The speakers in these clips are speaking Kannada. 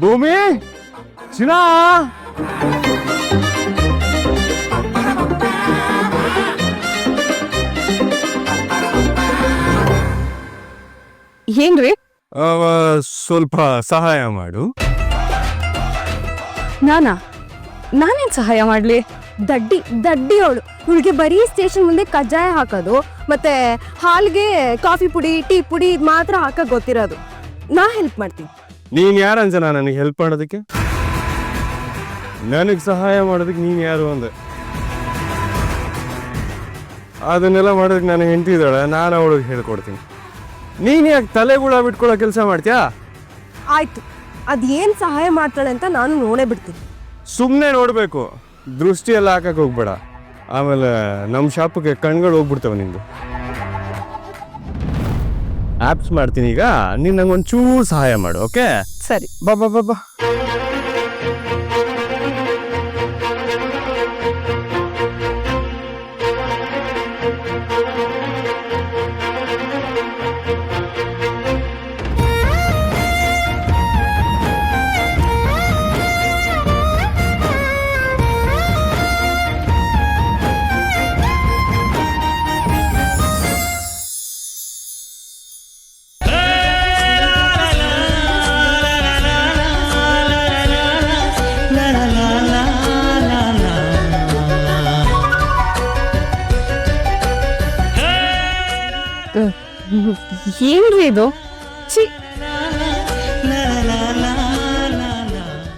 ಭೂಮಿ? ಚಿನ್ನ? ಏನ್ರಿ? ಅವ, ಸ್ವಲ್ಪ ಸಹಾಯ ಮಾಡು. ನಾನಾ? ನಾನೇನ್ ಸಹಾಯ ಮಾಡ್ಲಿ? ದಡ್ಡಿ ದಡ್ಡಿ ಅವಳು ಇವಳಿಗೆ ಬರೀ ಸ್ಟೇಷನ್ ಮುಂದೆ ಕಜ್ಜಾಯ ಹಾಕೋದು ಮತ್ತೆ ಹಾಲ್ಗೆ ಕಾಫಿ ಪುಡಿ ಟೀ ಪುಡಿ ಇದ್ ಮಾತ್ರ ಹಾಕಕ್ ಗೊತ್ತಿರೋದು. ನಾ ಹೆಲ್ಪ್ ಮಾಡ್ತೀನಿ. ನೀನ್ ಯಾರು ಅಂಜನ ನನಗೆ ಹೆಲ್ಪ್ ಮಾಡೋದಕ್ಕೆ? ನನಗೆ ಸಹಾಯ ಮಾಡೋದಕ್ಕೆ ನೀನ್ ಯಾರು ಅಂದೆ? ಅದನ್ನೆಲ್ಲ ಮಾಡೋದಕ್ಕೆ ನಾನು ಹೆಂಡತಿ ಇದ್ದಾಳೆ ನಾನು ಅವಳಿಗೆ ಹೇಳ್ಕೊಡ್ತೀನಿ. ನೀನ್ ಯಾಕೆ ತಲೆಗುಳ ಬಿಟ್ಕೊಳ್ಳೋ ಕೆಲಸ ಮಾಡ್ತೀಯಾ? ಆಯ್ತು. ಅದೇನ್ ಏನ್ ಸಹಾಯ ಮಾಡ್ತಾಳೆ ಅಂತ ನಾನು ನೋಡೇ ಬಿಡ್ತೀನಿ. ಸುಮ್ಮನೆ ನೋಡಬೇಕು. ದೃಷ್ಟಿ ಎಲ್ಲ ಹಾಕಕ್ಕೆ ಹೋಗ್ಬೇಡ. ಆಮೇಲೆ ನಮ್ಮ ಶಾಪಕ್ಕೆ ಕಣ್ಗಳು ಹೋಗ್ಬಿಡ್ತವೆ ನಿಂದು. ಆ್ಯಪ್ಸ್ ಮಾಡ್ತೀನಿ ಈಗ. ನೀನು ನಂಗೆ ಒಂಚೂರು ಸಹಾಯ ಮಾಡು ಓಕೆ ಸರಿ. ಬಾ ಬಾ ಬಾ ಬಾ. ಏನ್ರಿ ಇದು? ಛೀ.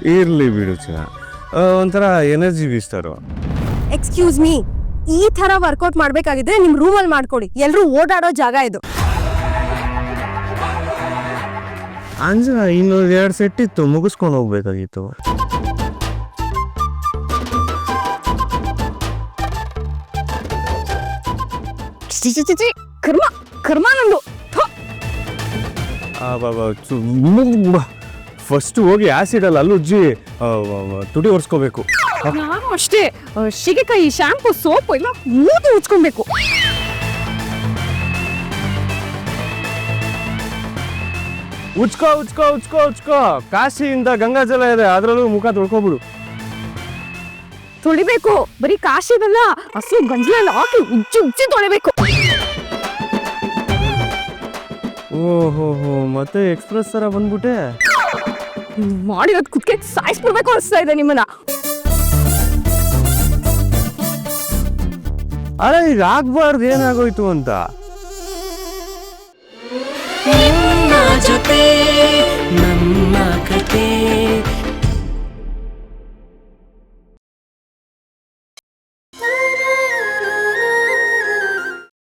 ಇರ್ಲಿ ಬಿಡು ಚಿನ್ನ ಆ, ಒಂಥರ ಎನರ್ಜಿ ಬೀಸ್ತಾರು. ಎಕ್ಸ್ಕ್ಯೂಸ್ ಮೀ ಈ ತರ ವರ್ಕೌಟ್ ಮಾಡ್ಬೇಕಾಗಿದ್ರೆ ನಿಮ್ ರೂಮಲ್ಲಿ ಮಾಡ್ಕೊಡಿ. ಎಲ್ಲರೂ ಓಡಾಡೋ ಜಾಗ ಇದು. ಅಂಜನ ಇನ್ನೊಂದು ಎರಡು ಸೆಟ್ ಇತ್ತು ಮುಗಿಸ್ಕೊಂಡು ಹೋಗ್ಬೇಕಾಗಿತ್ತು. ಛೀ, ಛೀ, ಛೀ, ಛೀ. ಕರ್ಮ. ಕರ್ಮ ನಂದು ಥು. ಫಸ್ಟ್ ಹೋಗಿ ಆಸಿಡ್ ಅಲ್ಲ ಅಲ್ಲುಜ್ಜಿ ತುಟಿ ಒರೆಸ್ಕೋಬೇಕು. ನಾನು ಅಷ್ಟೇ ಆ, ಶಿಗೆಕಾಯಿ ಶಾಂಪು ಸೋಪು ಎಲ್ಲ ಮೂತಿ ಉಜ್ಕೊಬೇಕು. ಉಚ್ಕೋ ಉಚ್ಕೋ ಉಚ್ಕೋ ಉಚ್ಕೋ ಕಾಶಿಯಿಂದ ಗಂಗಾ ಜಲ ಇದೆ ಅದರಲ್ಲೂ ಮುಖ ತೊಳ್ಕೊಬಿಡು. ತೊಳಿಬೇಕು. ಬರೀ ಕಾಶಿದಲ್ಲ ಹಸು ಗಂಜಲೆಲ್ಲ ಹಾಕಿ ಉಜ್ಜಿ ಉಜ್ಜಿ ತೊಳಿಬೇಕು. ಓಹೋ ಹೋ ಮತ್ತೆ ಎಕ್ಸ್ಪ್ರೆಸ್ ತರ ಬಂದ್ಬಿಟ್ಟೆ? ಮಾಡಿರೋದ್ ಕುತ್ಕೆ ಸಾಯಿಸ್ಬಿಡ್ಬೇಕು ಅನಿಸ್ತಾ ಇದೆ ನಿಮ್ಮನ್ನ. ಅರೆ ಈಗ ಆಗ್ಬಾರ್ದು ಏನಾಗೋಯ್ತು ಅಂತ.